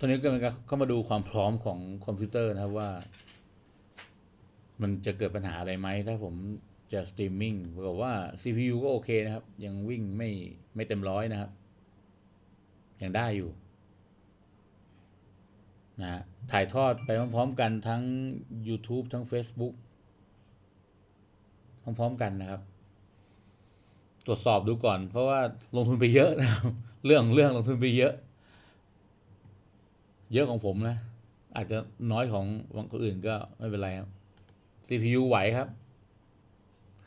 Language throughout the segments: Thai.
ตอนนี้ก็มันก็เข้ามาดูความพร้อมของคอมพิวเตอร์นะครับว่า มันจะเกิดปัญหาอะไรไหมถ้าผมจะสตรีมมิ่งปรากฏว่า CPU ก็โอเคนะครับ ยังวิ่งไม่ไม่เต็มร้อยนะครับ ยังได้อยู่นะฮะถ่ายทอดไปพร้อมๆกันทั้ง YouTube ทั้ง Facebook พร้อมๆกันนะครับ ตรวจสอบดูก่อน เพราะว่าลงทุนไปเยอะนะครับ เรื่องเรื่องลงทุนไปเยอะ เยอะของผมนะ อาจจะน้อยของบางคนอื่นก็ไม่เป็นไรครับ CPU ไหวครับ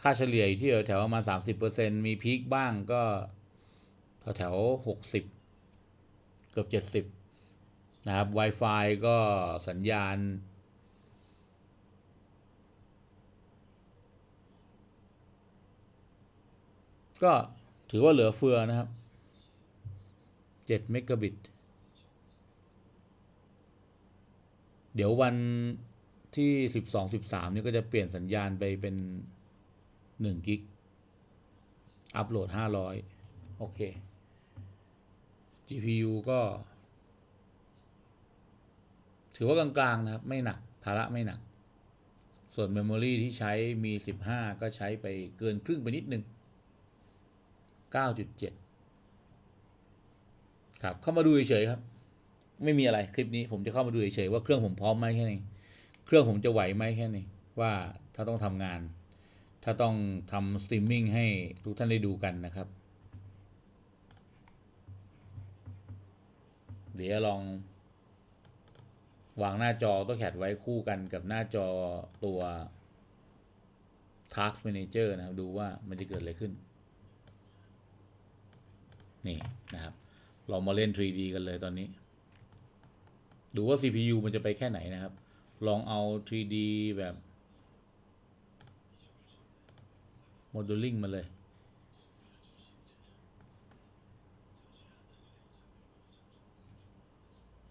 ค่าเฉลี่ยอยู่ที่แถวประมาณสามสิบเปอร์เซ็นมีพีคบ้างก็แถวแถวหกสิบเกือบเจ็ดสิบนะครับ Wi-Fi ก็สัญญาณ ก็ถือว่าเหลือเฟือนะครับเจ็ดเมกะบิต เดี๋ยววันที่สิบสองสิบสามนี่ก็จะเปลี่ยนสัญญาณไปเป็นหนึ่งกิก อัปโหลดห้าร้อยโอเค GPU ก็ ถือว่ากลางๆนะครับ ไม่หนัก ภาระไม่หนัก ส่วน Memory ที่ใช้มี 15 ก็ใช้ไปเกินครึ่งไปนิดนึง 9.7 ครับ เข้ามาดูเฉยๆครับ ไม่มีอะไรคลิปนี้ผมจะเข้ามาดูเฉยๆว่าเครื่องผมพร้อมไหมแค่นี้เครื่องผมจะไหวไหมแค่นี้ว่าถ้าต้องทำงาน ถ้าต้องทำสตรีมมิ่งให้ทุกท่านได้ดูกันนะครับ เดี๋ยวลองวางหน้าจอตัวแคดไว้คู่กันกับหน้าจอตัว Task Manager นะครับ ดูว่ามันจะเกิดอะไรขึ้น นี่นะครับ เรามาเล่น 3D กันเลยตอนนี้ ดูว่า CPU มันจะไปแค่ไหนนะครับ ลองเอา 3D แบบ Modeling มาเลย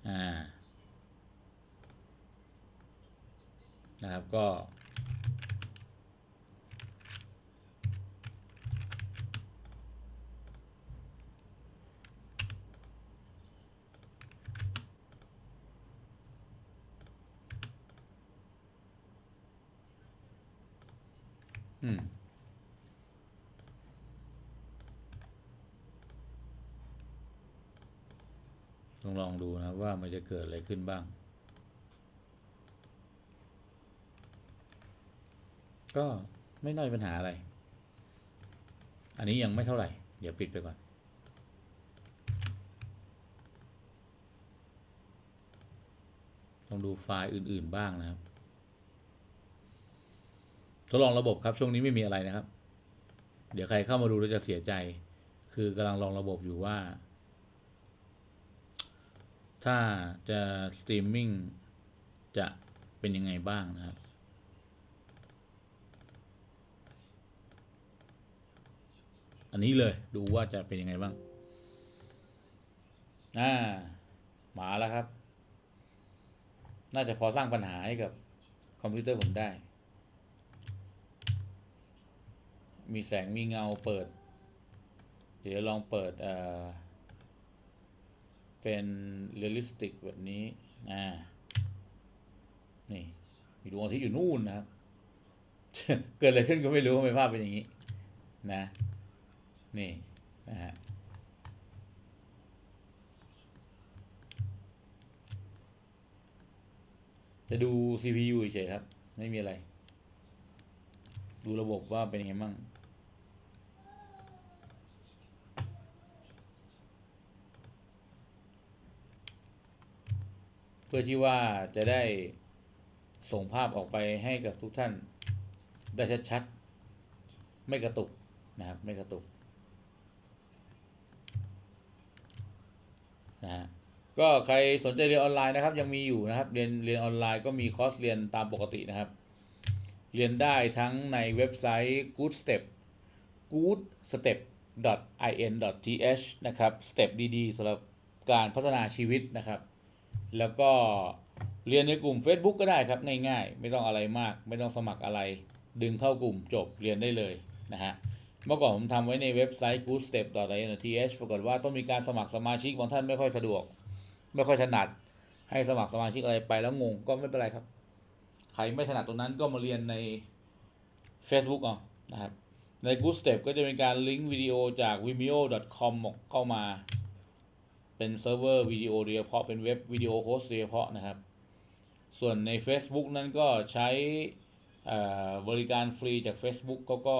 อ่า นะครับก็ อืมลองลองดูนะว่ามันจะเกิดอะไรขึ้นบ้าง ก็ไม่น่ามีปัญหาอะไร อันนี้ยังไม่เท่าไหร่ เดี๋ยวปิดไปก่อน ลองดูไฟล์อื่น ๆ บ้างนะครับ ทดลองระบบครับช่วงนี้ไม่มีอะไรนะครับ เดี๋ยวใครเข้ามาดูแล้วจะเสียใจ คือกำลังลองระบบอยู่ว่า ถ้าจะสตรีมมิ่งจะเป็นยังไงบ้างนะครับอันนี้เลยดูว่าจะเป็นยังไงบ้าง อ่า มาแล้วครับ น่าจะพอสร้างปัญหาให้กับคอมพิวเตอร์ผมได้ มีแสงมีเงาเปิด เดี๋ยวลองเปิดเป็นเรียลลิสติกแบบนี้อ่านี่ มีดวงอาทิตย์อยู่นู่นนะครับ เกิดอะไรขึ้นก็ไม่รู้ทำไมภาพเป็นอย่างนี้ นะ นี่นะฮะจะดู CPU เฉยครับ ไม่มีอะไร ดูระบบว่าเป็นยังไงมั่ง เพื่อที่ว่าจะได้ส่งภาพออกไปให้กับทุกท่านได้ชัดๆ ไม่กระตุกนะครับ ไม่กระตุกนะฮะก็ใครสนใจเรียนออนไลน์นะครับ ยังมีอยู่นะครับ เรียนเรียนออนไลน์ก็มีคอร์สเรียนตามปกตินะครับ เรียนได้ทั้งในเว็บไซต์ Good Step good step in th นะครับสเต็ปดีๆสำหรับการพัฒนาชีวิตนะครับ แล้วก็เรียนในกลุ่ม Facebook ก็ได้ครับง่ายๆ ไม่ต้องอะไรมาก ไม่ต้องสมัครอะไร ดึงเข้ากลุ่มจบเรียนได้เลยนะฮะเมื่อก่อนผมทำไว้ในเว็บไซต์ goodstep.th ปรากฏว่าต้องมีการสมัครสมาชิกบางท่านไม่ค่อยสะดวก ไม่ค่อยถนัด ให้สมัครสมาชิกอะไรไปแล้วงงก็ไม่เป็นไรครับ ใครไม่ถนัดตรงนั้นก็มาเรียนใน Facebook เอานะครับใน Good Step ก็จะเป็นการลิงก์วิดีโอจาก vimeo.com เข้ามา เป็นเซิร์ฟเวอร์วิดีโอโดยเฉพาะเป็นเว็บวิดีโอโฮสต์โดยเฉพาะนะครับ ส่วนใน Facebook นั้นก็ใช้บริการฟรีจาก Facebook ก็ก็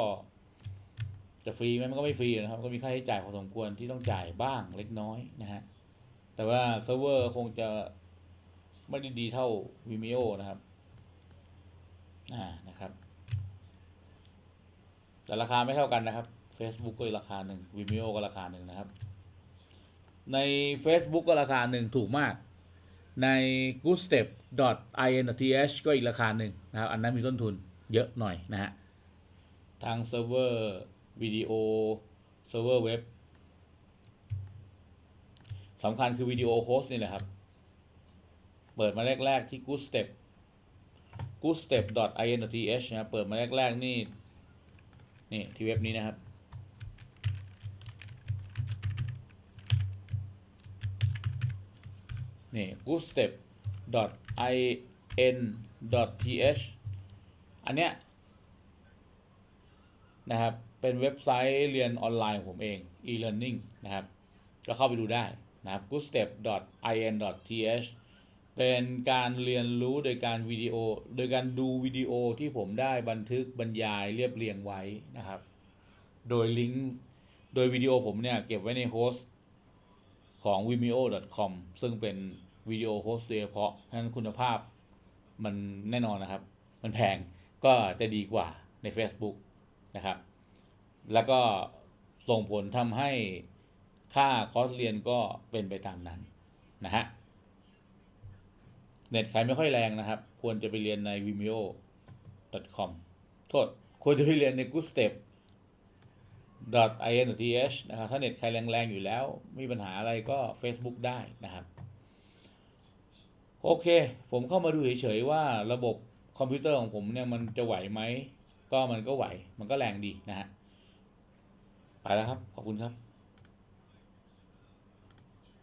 จะฟรีไหมมันก็ไม่ฟรีนะครับ ก็มีค่าใช้จ่ายพอสมควรที่ต้องจ่ายบ้างเล็กน้อยนะฮะ แต่ว่าเซิร์ฟเวอร์คงจะไม่ได้ดีเท่า Vimeo นะครับ อ่า นะครับ แต่ราคาไม่เท่ากันนะครับ Facebook ก็อีกราคาหนึ่ง Vimeo ก็ราคาหนึ่งนะครับ ใน Facebook ก็ราคาหนึ่งถูกมาก ใน goodstep.in.th ก็อีกราคาหนึ่งนะครับ อันนั้นมีต้นทุนเยอะหน่อยนะฮะ ทางเซิร์ฟเวอร์วิดีโอเซิร์ฟเวอร์เว็บสำคัญคือวิดีโอโฮสต์นี่แหละครับ เปิดมาแรก ๆ ที่ goodstep goodstep.in.th นะเปิดมาแรก ๆ นี่ นี่ ที่เว็บนี้นะครับ นี่ goodstep.in.th อันเนี้ยนะครับ เป็นเว็บไซต์เรียนออนไลน์ของผมเอง e-learning นะครับ ก็เข้าไปดูได้นะครับ goodstep.in.th เป็นการเรียนรู้โดยการวิดีโอ โดยการดูวิดีโอที่ผมได้บันทึกบรรยายเรียบเรียงไว้นะครับ โดยลิงก์ โดยวิดีโอผมเนี่ยเก็บไว้ในโฮสต์ ของ vimeo.com ซึ่งเป็นวิดีโอโฮสต์โดยเฉพาะเพราะฉะนั้นคุณภาพมันแน่นอนนะครับ มันแพงก็จะดีกว่าใน Facebook นะครับ แล้วก็ส่งผลทำให้ค่าคอร์สเรียนก็เป็นไปตามนั้นนะฮะ เน็ตใครไม่ค่อยแรงนะครับ ควรจะไปเรียนใน vimeo.com โทษ ควรจะไปเรียนใน goodstep .in.th นะครับถ้าเน็ตใครแรงๆอยู่แล้วม่มีปัญหาอะไรก็ Facebook ได้นะครับ โอเค ผมเข้ามาดูเฉยๆว่าระบบคอมพิวเตอร์ของผมเนี่ยมันจะไหวไหม ก็มันก็ไหว มันก็แรงดีนะฮะ ไปแล้วครับ ขอบคุณครับ